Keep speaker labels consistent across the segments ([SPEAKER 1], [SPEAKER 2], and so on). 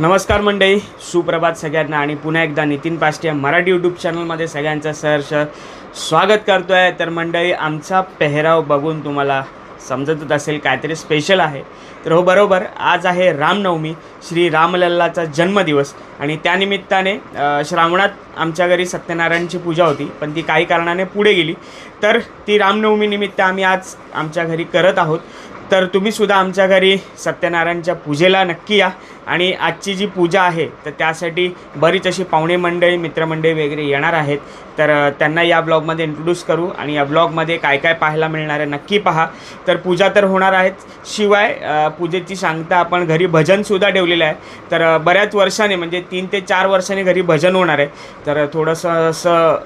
[SPEAKER 1] नमस्कार मंडळी सुप्रभात सगळ्यांना आणि पुन्हा एकदा नितीन पाष्टे मराठी यूट्यूब चॅनलमध्ये सगळ्यांचं सहर्ष स्वागत करतो आहे तर मंडळी आमचा पेहराव बघून तुम्हाला समजतच असेल काहीतरी स्पेशल आहे. तर हो बरोबर आज आहे रामनवमी श्री रामलल्लाचा जन्मदिवस. आणि त्यानिमित्ताने श्रावणात आमच्या घरी सत्यनारायणची पूजा होती पण ती काही कारणाने पुढे गेली. तर ती रामनवमीनिमित्त आम्ही आज आमच्या घरी करत आहोत. तर तुम्ही सुद्धा आमच्या घरी सत्यनारायणच्या पूजेला नक्की या. आणि आजची जी पूजा आहे तर त्यासाठी बरीच अशी पाहुणे मंडळी मित्रमंडळी वगैरे येणार आहेत. तर त्यांना या ब्लॉगमध्ये इंट्रोड्यूस करू आणि या ब्लॉगमध्ये काय काय पाहायला मिळणार आहे नक्की पहा. तर पूजा तर होणार आहेत. शिवाय पूजेची सांगता आपण घरी भजनसुद्धा ठेवलेलं आहे. तर बऱ्याच वर्षाने म्हणजे तीन ते चार वर्षाने घरी भजन होणार आहे. तर थोडंसं असं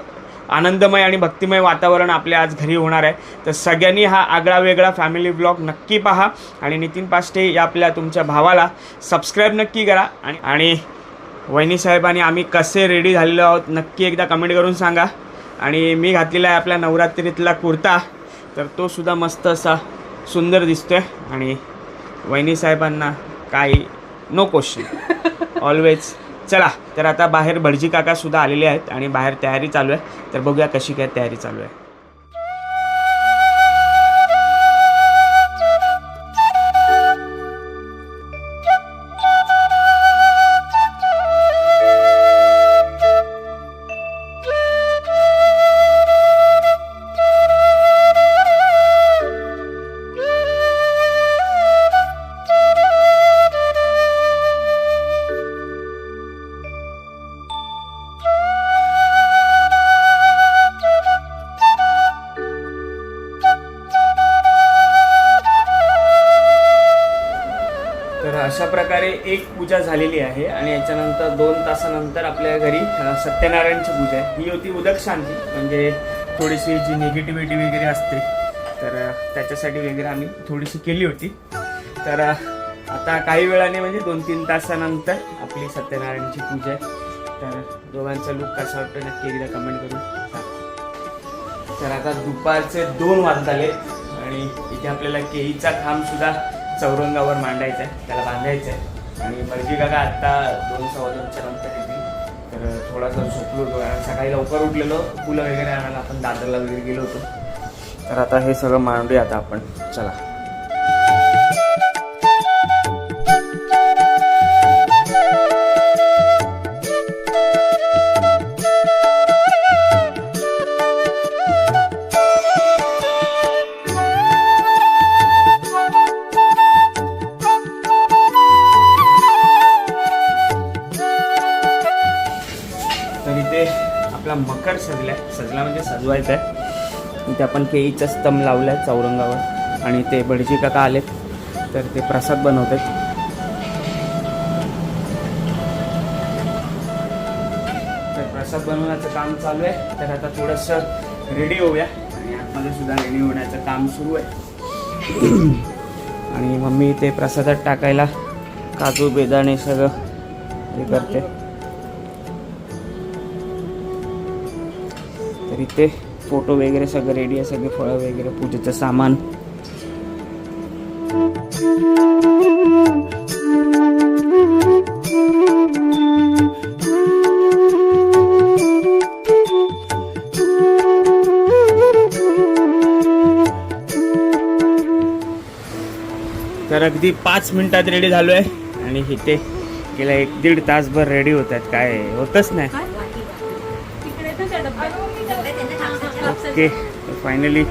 [SPEAKER 1] आनंदमय आणि भक्तिमय वातावरण आपल्या आज घरी होणार आहे. तर सगळ्यांनी हा आगळा वेगळा फॅमिली ब्लॉग नक्की पहा. आणि नितीन पाष्टे या आपल्या तुमच्या भावाला सबस्क्राईब नक्की करा. आणि आणि वहिनी साहेबांनी आम्ही कसे रेडी झालेलो आहोत नक्की एकदा कमेंट करून सांगा. आणि मी घातलेला आहे आपल्या नवरात्रीतला कुर्ता. तर तो सुद्धा मस्त असा सुंदर दिसतोय. आणि वहिनी साहेबांना काही नो क्वेश्चन ऑलवेज चला तर आता बाहेर भटजी काका सुद्धा आलेले आहेत आणि बाहेर तयारी चालू आहे. तर बघूया कशी काय तयारी चालू आहे. एक पूजा झालेली आहे आणि याच्यानंतर दोन तासानंतर आपल्या घरी सत्यनारायणची पूजा आहे. ही होती उदक शांती म्हणजे थोडीशी जी निगेटिव्हिटी वगैरे असते तर त्याच्यासाठी वगैरे आम्ही थोडीशी केली होती. तर आता काही वेळाने म्हणजे दोन तीन तासानंतर आपली सत्यनारायणची पूजा आहे. तर दोघांचा लुक कसा वाटतो नक्की एकदा कमेंट करून तर आता दुपारचे दोन वाज झाले आणि इथे आपल्याला केळीचा खांबसुद्धा चौरंगावर मांडायचा आहे. त्याला बांधायचं आहे. आणि मर्जी काका आत्ता दोन सव्वा दोनच्या नंतर येतील तर थोडासा झोपलो होतो. कारण सकाळी लवकर उठलेलो. फुलं वगैरे आणायला आपण दादरला वगैरे गेलो होतो. तर आता हे सगळं मांडूया आता आपण. चला. सजला मकर सजला म्हणजे सजवायचा आहे इथे आपण केळीचा स्तंभ लावला आहे चौरंगावर. आणि ते भटजी काका आलेत. तर ते प्रसाद बनवत आहेत तर प्रसाद बनवण्याचं काम चालू आहे. तर आता थोडंसं रेडी होऊया. आणि आतमध्ये सुद्धा रेडी होण्याचं काम सुरू आहे. आणि मम्मी ते प्रसादात टाकायला काजू बेदाणे सगळं हे करते. तर इथे फोटो वगैरे सगळं रेडी आहे सगळे फळं वगैरे पूजेचं सामान. तर अगदी पाच मिनिटात रेडी झालो आहे आणि इथे गेला एक दीड तासभर रेडी होत आहेत काय होतच नाही. ओके. फायनली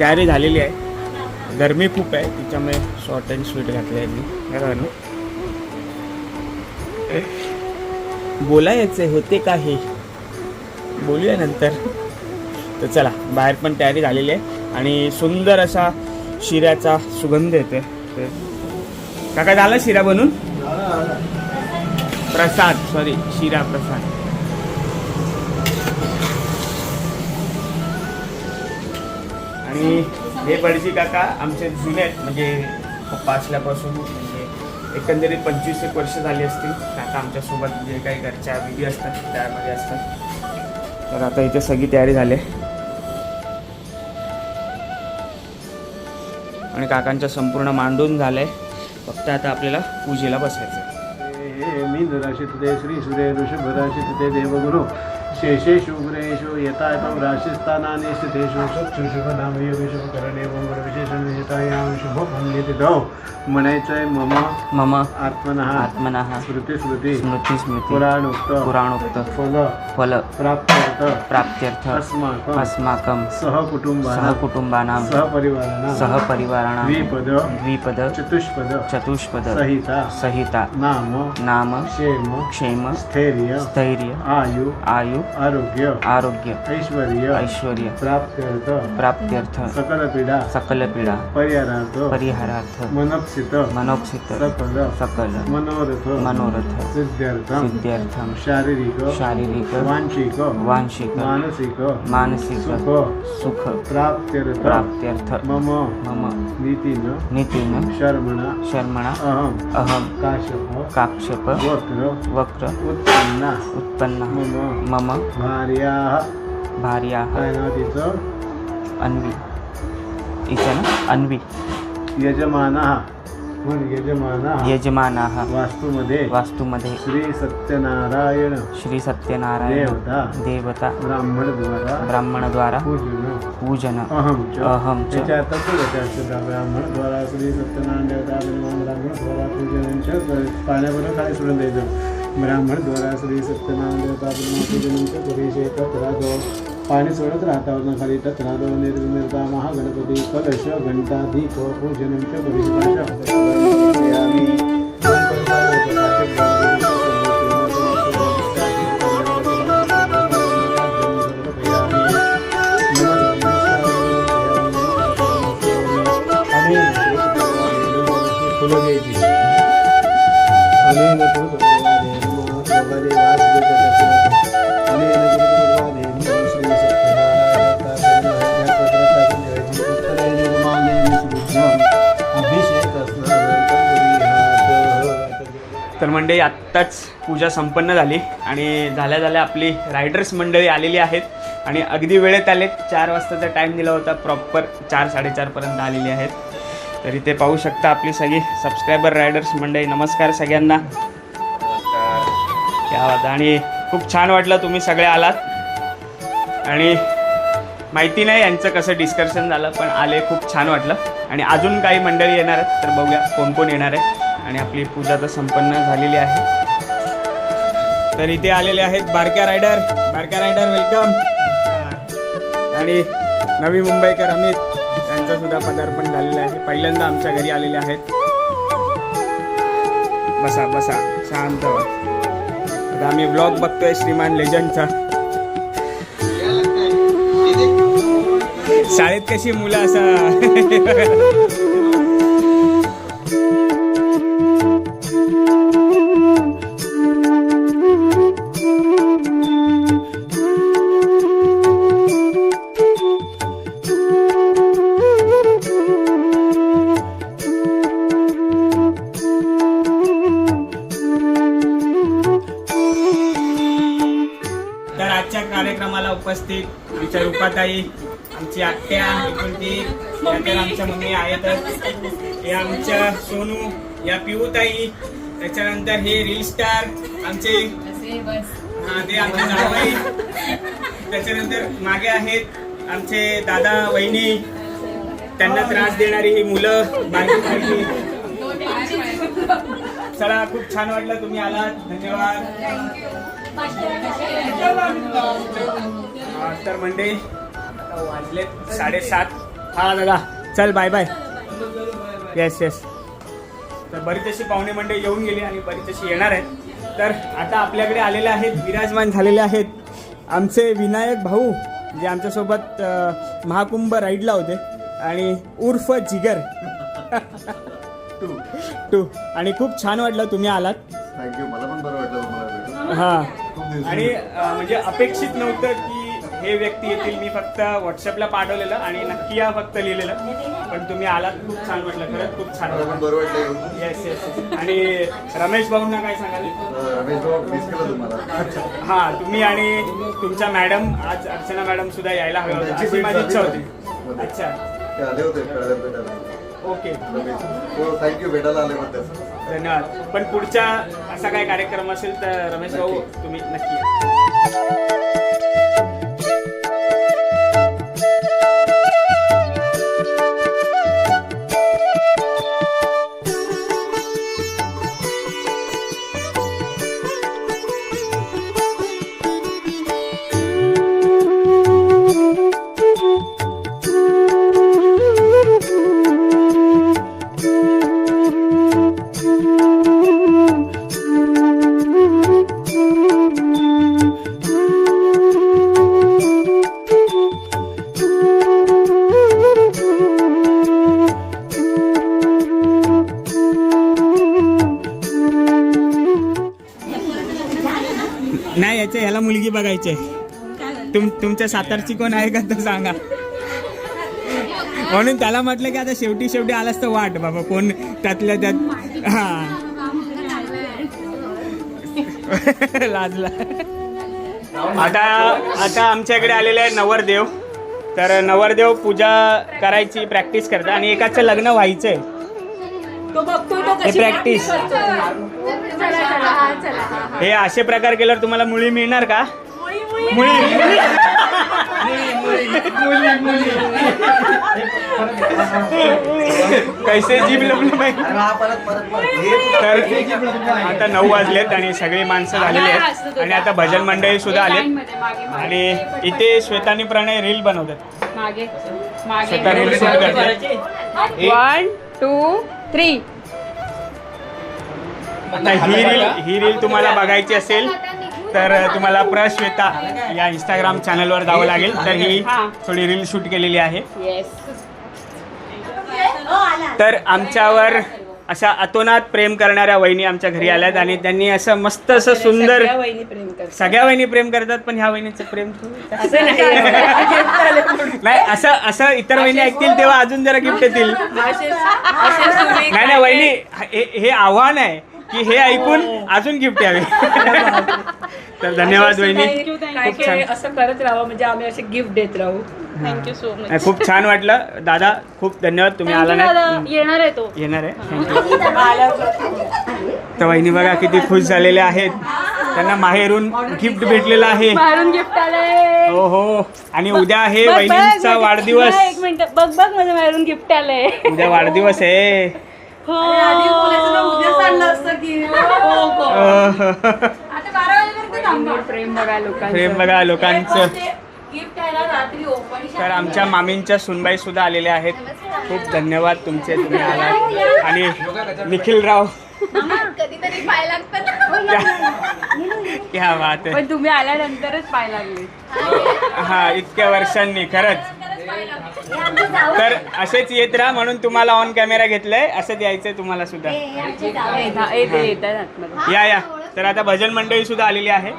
[SPEAKER 1] तयारी झालेली आहे. गरमी खूप आहे त्याच्यामुळे शॉर्ट अँड स्वीट घातली आहे मी ना. बोलायचे होते का हे? बोलूया नंतर. तर चला बाहेर पण तयारी झालेली आहे आणि सुंदर असा शिऱ्याचा सुगंध येतोय. काका झाला शिरा बनून? प्रसाद सॉरी शिरा प्रसाद. आणि हे बडजी काका आमचे जुने आहेत म्हणजे पप्पा असल्यापासून म्हणजे एकंदरीत पंचवीस एक वर्ष झाली असतील काका आमच्यासोबत जे काही घरच्या विधी असतात त्यामध्ये असतात तर आता इथे सगळी तयारी झाली आहे. आणि काकांचं संपूर्ण मांडून झालंय फक्त आता आपल्याला पूजेला बसायचं आहे.
[SPEAKER 2] धराशी तुझे श्री सूर्य ऋषभ राशीत ते देवगुरु शेषेषु गुरेषु यथायतं राशिस्थानानि स्थितेषु शुभ शुभ नाम योग शुभ करणे मंगळ विशेषण विशेषतायां शुभ फलितितो म्हणायचंय मम
[SPEAKER 1] मम
[SPEAKER 2] आत्मनः
[SPEAKER 1] आत्मनः
[SPEAKER 2] स्मृती स्मृती
[SPEAKER 1] स्मृती स्मृती
[SPEAKER 2] पुराणोक्त
[SPEAKER 1] पुराणोक्त
[SPEAKER 2] फल
[SPEAKER 1] फल
[SPEAKER 2] प्राप्त्यर्थ
[SPEAKER 1] प्राप्त्यर्थ
[SPEAKER 2] अस्माकं
[SPEAKER 1] अस्माकं
[SPEAKER 2] सहकुटुंबानां
[SPEAKER 1] सहकुटुंबानां
[SPEAKER 2] सहपरिवाराणां
[SPEAKER 1] सहपरिवाराणां
[SPEAKER 2] द्विपद
[SPEAKER 1] द्विपद
[SPEAKER 2] चतुष्पद
[SPEAKER 1] चतुष्पद
[SPEAKER 2] सहिता
[SPEAKER 1] सहिता
[SPEAKER 2] नाम
[SPEAKER 1] नाम
[SPEAKER 2] क्षेम
[SPEAKER 1] क्षेम
[SPEAKER 2] स्थैर्य
[SPEAKER 1] स्थैर्य
[SPEAKER 2] आयु
[SPEAKER 1] आयु
[SPEAKER 2] आरोग्य
[SPEAKER 1] आरोग्य
[SPEAKER 2] ऐश्वर्य
[SPEAKER 1] ऐश्वर्य
[SPEAKER 2] प्राप्त्यर्थ
[SPEAKER 1] प्राप्त्यर्थ
[SPEAKER 2] सकल पीडा
[SPEAKER 1] सकल पीडा
[SPEAKER 2] परिहारार्थ
[SPEAKER 1] परिहारार्थ
[SPEAKER 2] मनप्सित
[SPEAKER 1] मनोक्षित
[SPEAKER 2] सकल
[SPEAKER 1] सकल
[SPEAKER 2] मनोरथ
[SPEAKER 1] मनोरथ
[SPEAKER 2] सिद्ध्यर्थम
[SPEAKER 1] सिद्ध्यर्थम
[SPEAKER 2] शारीरिक
[SPEAKER 1] शारीरिक
[SPEAKER 2] वांशिक
[SPEAKER 1] वांशिक
[SPEAKER 2] मानसिक
[SPEAKER 1] मानसिक
[SPEAKER 2] सुख
[SPEAKER 1] सुख
[SPEAKER 2] प्राप्त्यर्थ
[SPEAKER 1] प्राप्त्यर्थ
[SPEAKER 2] मम
[SPEAKER 1] मम
[SPEAKER 2] नीतीन
[SPEAKER 1] नितीन
[SPEAKER 2] शर्मणा
[SPEAKER 1] शर्मणा
[SPEAKER 2] अहम
[SPEAKER 1] अहम
[SPEAKER 2] काशप
[SPEAKER 1] काक्षप
[SPEAKER 2] वक्र
[SPEAKER 1] वक्र
[SPEAKER 2] उत्पन्ना
[SPEAKER 1] उत्पन्न
[SPEAKER 2] मम
[SPEAKER 1] मम
[SPEAKER 2] भार्याः.
[SPEAKER 1] भार्याः.
[SPEAKER 2] काय नाव तिचं?
[SPEAKER 1] अन्वी. इचं ना अन्वी.
[SPEAKER 2] यजमानः. म्हण यजमानः.
[SPEAKER 1] यजमानाः.
[SPEAKER 2] वास्तूमध्ये
[SPEAKER 1] वास्तूमध्ये.
[SPEAKER 2] श्री सत्यनारायण.
[SPEAKER 1] श्री सत्यनारायण
[SPEAKER 2] देवता.
[SPEAKER 1] देवता.
[SPEAKER 2] ब्राह्मण द्वारा
[SPEAKER 1] ब्राह्मणद्वारा
[SPEAKER 2] पूजन.
[SPEAKER 1] पूजन.
[SPEAKER 2] अहम च.
[SPEAKER 1] अहम च.
[SPEAKER 2] त्याच्या तत्वगत्या ब्राह्मण द्वारा श्री सत्यनारायण देवता ब्रह्म ब्राह्मण द्वारा पूजन पाण्याबरोबर खाली सोडून द्यायचं. ब्राह्मण द्वारा श्री सत्यनारायण देवता ब्रह्म पूजन परिचय तत्र दो पाणी सोडत राहतावर खाली तत्र दो निर्निर्ता महागणपती कलश घंटा दीप पूजन च फुलं घ्यायची कृतदेवादे
[SPEAKER 1] तर मंडळी आत्ताच पूजा संपन्न झाली आणि झाल्या झाल्या आपली रायडर्स मंडळी आलेली आहेत. आणि अगदी वेळेत आले चार वाजताचा टाईम दिला होता. प्रॉपर चार साडेचारपर्यंत आलेली आहेत. तर इथे पाहू शकता आपली सगळी सबस्क्रायबर रायडर्स मंडळी. नमस्कार सगळ्यांना. क्या आणि खूप छान वाटलं तुम्ही सगळे आलात. आणि माहिती नाही यांचं कसं डिस्कशन झालं पण आले खूप छान वाटलं. आणि अजून काही मंडळी येणार आहेत तर बघूया कोण कोण येणार आहे. आणि आपली पूजा तर संपन्न झालेली आहे. तर इथे आलेले आहेत बारक्या रायडर बारक्या रायडर वेलकम आणि नवी मुंबईकर अमित यांचं सुद्धा पदार्पण झालेलं आहे. पहिल्यांदा आमच्या घरी आलेले आहेत. बसा बसा. शांत आता आम्ही ब्लॉग बघतोय श्रीमान लेजंडचा शाळेत कशी मुलं असा? आमची आत्या एकुलती आमच्या मम्मी आहेतच हे आमच्या सोनू या पिऊताई. त्याच्यानंतर हे रील स्टार आमचे हा ते आमचे जावई. त्याच्यानंतर मागे आहेत आमचे दादा वहिनी. त्यांना त्रास देणारी ही मुलं बारकी बारकी चला खूप छान वाटलं तुम्ही आलात. धन्यवाद. तर मंडळी आता वाजलेत साडेसात. हा दादा. चल बाय बाय येस येस तर बरीच अशी पाहुणे मंडळी येऊन गेली आणि बरीच अशी येणार आहेत. तर आता आपल्याकडे आलेले आहेत विराजमान झालेले आहेत आमचे विनायक भाऊ जे आमच्यासोबत महाकुंभ राईडला होते. आणि उर्फ जिगर. टू आणि खूप छान वाटलं तुम्ही आलात.
[SPEAKER 3] थँक्यू मला पण बरं वाटलं
[SPEAKER 1] हा. आणि म्हणजे अपेक्षित नव्हतं की हे व्यक्ती येतील मी फक्त व्हॉट्सअपला पाठवलेलं आणि नक्की या फक्त लिहिलेलं. पण तुम्ही आलात खूप छान वाटलं खरंच खूप छान वाटलं.
[SPEAKER 3] बरं वाटलं येऊन.
[SPEAKER 1] येस येस आणि रमेश भाऊंना काय सांगाल?
[SPEAKER 3] अं, रमेश भाऊ मिस केलं तुम्हाला.
[SPEAKER 1] हा तुम्ही आणि तुमच्या मॅडम आज अर्चना मॅडम सुद्धा यायला हव्या होत्या अशी माझी इच्छा होती. अच्छा.
[SPEAKER 3] ते आले होते कळव्यात भेटायला.
[SPEAKER 1] ओके
[SPEAKER 3] रमेश हो थँक्यू भेटायला आल्याबद्दल
[SPEAKER 1] धन्यवाद. पण पुढचा असा काय कार्यक्रम असेल तर रमेश भाऊ तुम्ही नक्की या. आहे तुम तुमच्या सातारची कोण आहे का तर सांगा. म्हणून त्याला म्हटलं की आता शेवटी शेवटी आलास तर वाट बाबा कोण त्यातल्या त्यात. हा. लाजला. आता आता आमच्या इकडे आलेले आहे नवरदेव. तर नवरदेव पूजा करायची प्रॅक्टिस करतात आणि एकाचं लग्न व्हायचंय. हे प्रॅक्टिस हे असे प्रकार केल्यावर तुम्हाला मुली मिळणार का? मुली कैसे जीभ लपलं माहिती
[SPEAKER 3] परत परत परत
[SPEAKER 1] तर आता नऊ वाजलेत आणि सगळी माणसं झालेली आहेत. आणि आता भजन मंडळी सुद्धा आलेत. आणि इथे श्वेतानी प्रणय रील बनवतात. श्वेता रील शूट करते.
[SPEAKER 4] वन टू थ्री
[SPEAKER 1] आता ही रील ही रील तुम्हाला बघायची असेल तर तुम्हाला प्रश्वेता या इंस्टाग्राम चॅनलवर जावं लागेल. तर ही थोडी रील शूट केलेली आहे. तर आमच्यावर अशा अतोनात प्रेम करणाऱ्या वहिनी आमच्या घरी आल्यात आणि त्यांनी असं मस्त असं सुंदर सगळ्या वहिनी प्रेम करतात पण ह्या वहिनीचं प्रेम
[SPEAKER 4] असं नाही.
[SPEAKER 1] नाही असं असं इतर वहिनी ऐकतील तेव्हा अजून जरा गिफ्ट येतील नाही नाही वहिनी हे आव्हान आहे. की हे ऐकून अजून गिफ्ट यावे. तर धन्यवाद वहिनी.
[SPEAKER 4] काय. काय असं करत राहावं म्हणजे आम्ही असे गिफ्ट देत राहू. थँक्यू सो मच
[SPEAKER 1] नाही, खूप छान वाटलं. दादा खूप धन्यवाद. तुम्ही आला नाही
[SPEAKER 4] येणार आहे तो.
[SPEAKER 1] येणार आहे? तर वहिनी बघा किती खुश झालेले आहेत. त्यांना माहेरून गिफ्ट भेटलेलं आहे.
[SPEAKER 4] बाहेरून गिफ्ट आलंय.
[SPEAKER 1] हो हो. आणि उद्या आहे
[SPEAKER 4] बघ, बघ,
[SPEAKER 1] वहिनींचा वाढदिवस.
[SPEAKER 4] नाही, एक मिनिट. बघ बघ माझ्या बाहेरून गिफ्ट आलंय.
[SPEAKER 1] उद्या वाढदिवस आहे.
[SPEAKER 4] हो प्रेम बघा लोकांचं.
[SPEAKER 1] प्रेम बघा लोकांचं. तर आमच्या मामींच्या सुनबाई सुद्धा आलेल्या आहेत. खूप धन्यवाद तुमचे तुम्ही आलात आणि निखिल राव
[SPEAKER 5] कधीतरी पाय लागतात.
[SPEAKER 1] क्या बात आहे.
[SPEAKER 4] पण तुम्ही आल्यानंतरच पाय लागले.
[SPEAKER 1] हा इतक्या वर्षांनी खरंच. तर असेच येत राहा म्हणून तुम्हाला ऑन कॅमेरा घेतलाय. असंच यायचंय तुम्हाला सुद्धा. या या. तर आता भजन मंडळी सुद्धा आलेली आहे.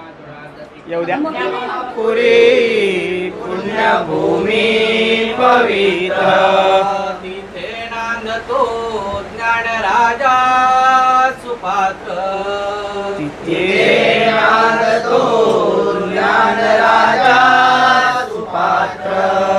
[SPEAKER 1] येऊ द्या. पुरी पुण्यभूमी पवित्र.
[SPEAKER 6] तिथे नांदतो ज्ञान राजा सुपात्र.
[SPEAKER 1] तिथे
[SPEAKER 6] मंडली कावन देव
[SPEAKER 1] हर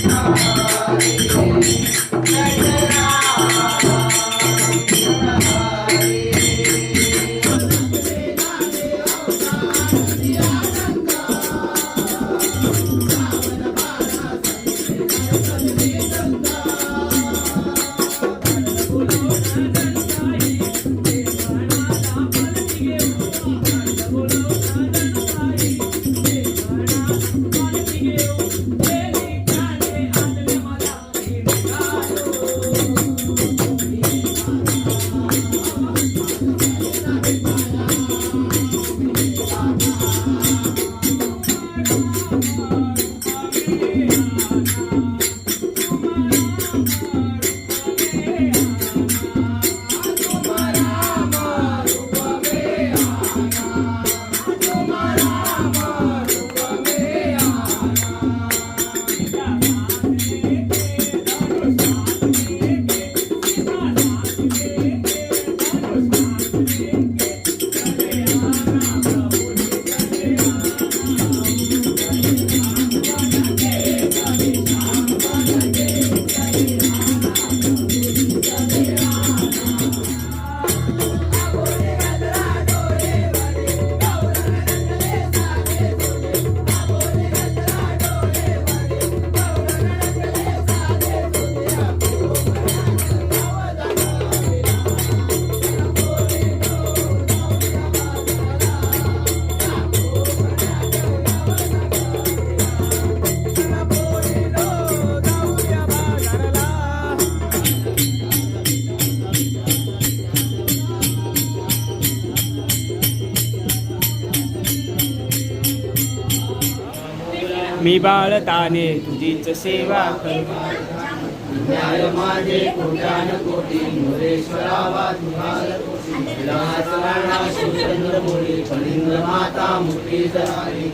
[SPEAKER 1] मी बाळताने तुझीच सेवा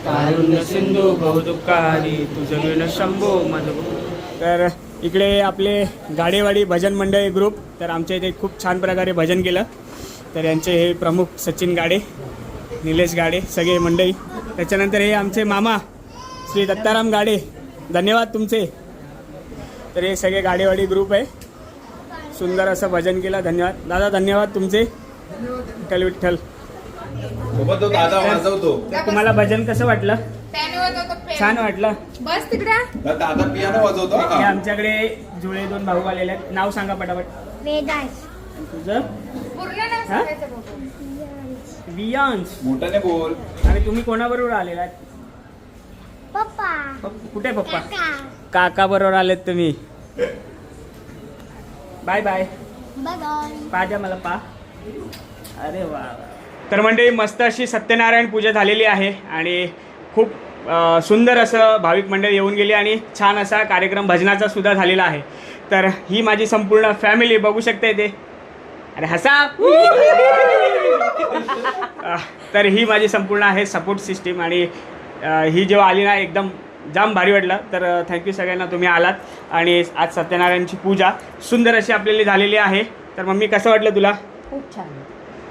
[SPEAKER 1] कारुण्य सिंधू बहुदुःखारी तुझं विण शंभो मधु. तर इकडे आपले गाडेवाडी भजन मंडळी ग्रुप तर आमच्या इथे खूप छान प्रकारे भजन केलं. तर यांचे हे प्रमुख सचिन गाडे निलेश गाडे सगळे मंडळी. त्याच्यानंतर हे आमचे मामा श्री दत्ताराम गाडे. धन्यवाद तुमचे. तर हे सगळे गाडेवाडी ग्रुप आहे. सुंदर असं भजन केलं. धन्यवाद. दादा धन्यवाद तुमचे. विठ्ठल विठ्ठल. तुम्हाला भजन कसं वाटलं. छान वाटलं.
[SPEAKER 5] बस तिकडे.
[SPEAKER 7] तर दादा पियानो वाजवतो.
[SPEAKER 1] आमच्याकडे जुळे दोन भाऊ आलेले आहेत. नाव सांगा पटापट.
[SPEAKER 5] वेदांश.
[SPEAKER 1] तुझं?
[SPEAKER 5] पूर्ण
[SPEAKER 1] हा?
[SPEAKER 5] बघू.
[SPEAKER 1] वियांश.
[SPEAKER 7] मोठ्याने बोल.
[SPEAKER 1] आणि तुम्ही कोणाबरोबर आलेला
[SPEAKER 5] पप्पा.
[SPEAKER 1] कुठे पप्पा?
[SPEAKER 5] काका.
[SPEAKER 1] काका बरोबर आलेत तुम्ही. बाय बाय
[SPEAKER 5] बाय
[SPEAKER 1] पा द्या मला पा. अरे वा तर मंडळी मस्त अशी सत्यनारायण पूजा झालेली आहे आणि खूप अ, सुंदर असं भाविक मंडळ येऊन गेली आणि छान असा कार्यक्रम भजनाचा सुद्धा झालेला आहे. तर ही माझी संपूर्ण फॅमिली बघू शकते ते. अरे हसा. तर ही माझी संपूर्ण आहे सपोर्ट सिस्टीम आणि ही जेव्हा आली ना एकदम जाम भारी वाटलं. तर थँक्यू सगळ्यांना तुम्ही आलात. आणि आज सत्यनारायणची पूजा सुंदर अशी आपल्याला झालेली आहे. तर मम्मी कसं वाटलं तुला?
[SPEAKER 4] खूप छान.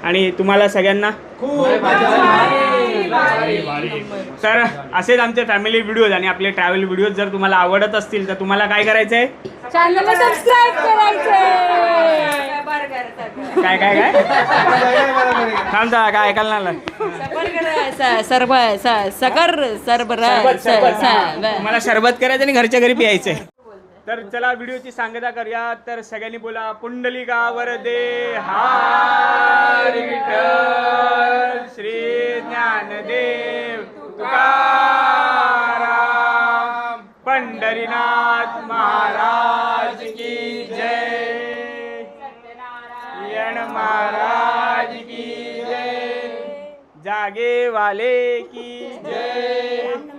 [SPEAKER 1] आणि तुम्हाला सगळ्यांना? तर असेच आमचे फॅमिली व्हिडिओज आणि आपले ट्रॅव्हल व्हिडिओज जर तुम्हाला आवडत असतील तर तुम्हाला काय करायचं काय काय काय? थांब जरा, काय ऐकायला नाही आलं.
[SPEAKER 4] सर्व सकर सर्व
[SPEAKER 1] सरबत, हा. करायचं आणि घरच्या घरी प्यायचंय. तर चला व्हिडिओची सांगता करूया. तर सगळ्यांनी बोला पुंडलिका वरदे हार विठ्ठल श्री ज्ञानदेव तुकाराम पंढरीनाथ महाराज की जय. यण महाराज की जय। जागे वाले की जय।